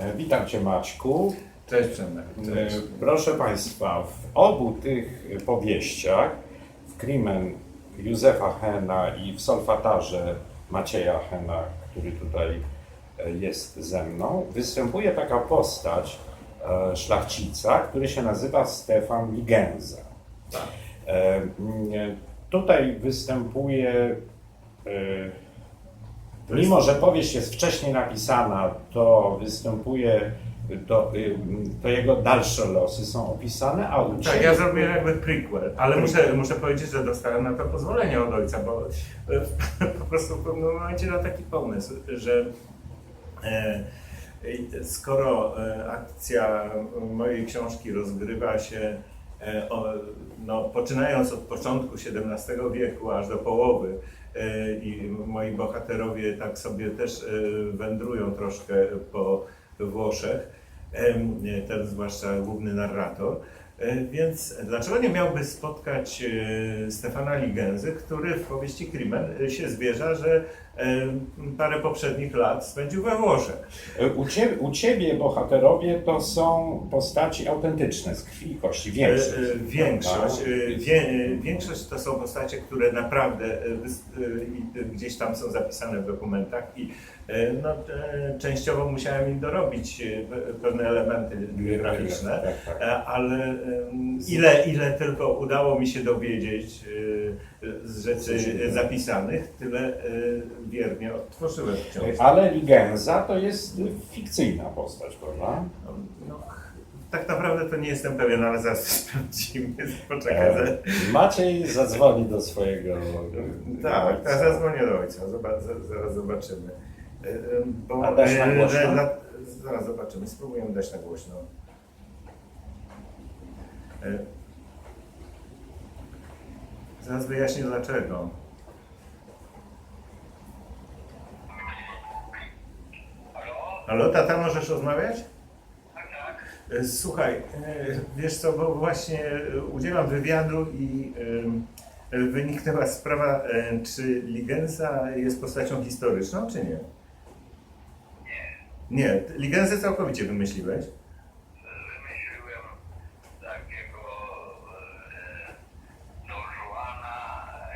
E, Witam Cię Maćku. Cześć Przemek. E, Proszę Państwa, w obu tych powieściach, w Krimen Józefa Hena i w Solfatarze Macieja Hena, który tutaj e, jest ze mną, występuje taka postać szlachcica, który się nazywa Stefan Ligenza. Mm, Tutaj występuje Mimo, że powieść jest wcześniej napisana, to występuje, to, y, to jego dalsze losy są opisane, a u Tak, ja zrobiłem jakby prequel, ale muszę, muszę powiedzieć, że dostałem na to pozwolenie od ojca, bo e, po prostu w pewnym momencie na taki pomysł, że e, skoro e, akcja mojej książki rozgrywa się e, no, poczynając od początku XVII wieku aż do połowy i moi bohaterowie tak sobie też e, wędrują troszkę po Włoszech, em, ten zwłaszcza główny narrator. E, Więc dlaczego nie miałby spotkać e, Stefana Ligenzy, który w powieści Krimen e, się zwierza, że parę poprzednich lat spędził we Włoszech. u, ciebie, u ciebie bohaterowie to są postaci autentyczne, z krwi i kości, większość. Większość, wie, większość to są postacie, które naprawdę gdzieś tam są zapisane w dokumentach i no, częściowo musiałem im dorobić pe- pewne elementy biograficzne. Tak, tak. E, Ale ile, ile tylko udało mi się dowiedzieć e, z rzeczy e, zapisanych, tyle e, wiernie odtworzyłem w książce. Ale Ligenza to jest fikcyjna postać, prawda? No, no, tak naprawdę to nie jestem pewien, ale zaraz sprawdzimy. Poczekaj. E, Maciej zadzwoni do swojego. Tak, ojca. ja zadzwonię do ojca, zaraz zobaczymy. E, e, Bo, A dasz na e, głośno? Zaraz zobaczymy, spróbujemy dać na głośno. E, Zaraz wyjaśnię dlaczego. Halo, tata, możesz rozmawiać? E, Słuchaj, e, wiesz co, bo właśnie udzielam wywiadu i wyniknęła sprawa, czy Ligenza jest postacią historyczną, czy nie? Nie. Nie, Ligenzę całkowicie wymyśliłeś. wymyśliłem takiego e, Don Juana,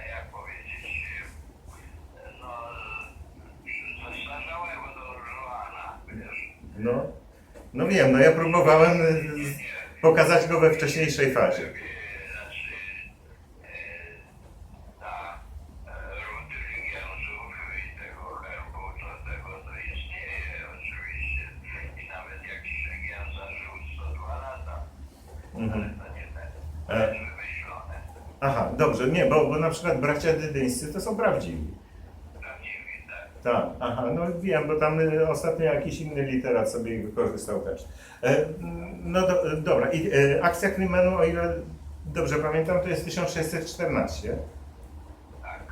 jak powiedzieć, no zestarzałego Don Juana, wiesz. No, no wiem, no ja próbowałem z- pokazać go we wcześniejszej fazie. Ta rudy Ligenzów i tego herbu, to tego to istnieje oczywiście. I nawet jakiś Ligenza żył 102 lata. Ale Mhm. E. Aha, dobrze, nie, bo, bo na przykład bracia dydyńscy to są prawdziwi. Tak. Aha, no wiem, bo tam y, ostatnio jakiś inny literat sobie wykorzystał też. E, no do, e, dobra, i e, akcja Krymenu, o ile dobrze pamiętam, to jest 1614. Tak.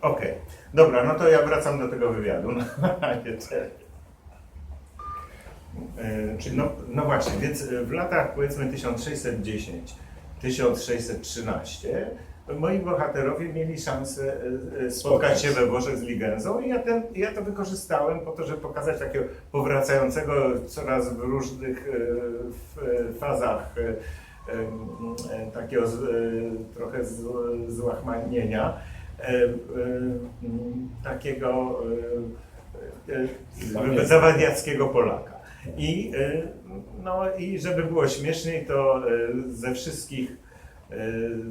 Okej, dobra, no to ja wracam do tego wywiadu. E, No, no właśnie, więc w latach powiedzmy 1610-1613 moi bohaterowie mieli szansę e, e, spotkać się we Włoszech z Ligenzą i ja, ten, ja to wykorzystałem po to, żeby pokazać takiego powracającego coraz w różnych fazach takiego trochę złachmanienia, takiego zawadiackiego Polaka. I, e, no, I żeby było śmieszniej, to ze wszystkich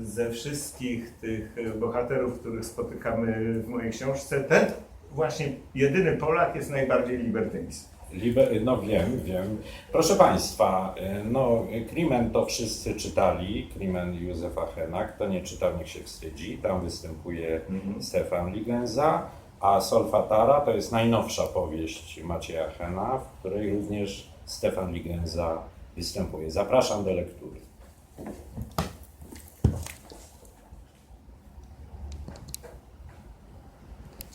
ze wszystkich tych e, bohaterów, których spotykamy w mojej książce, ten właśnie jedyny Polak jest najbardziej libertyński. Liber, no wiem, wiem. Proszę Państwa, y, no Krimen to wszyscy czytali, Krimen Józefa Hena, kto nie czytał niech się wstydzi, tam występuje Mhm. Stefan Ligenza, a Solfatara to jest najnowsza powieść Macieja Hena, w której również Stefan Ligenza występuje. Zapraszam do lektury.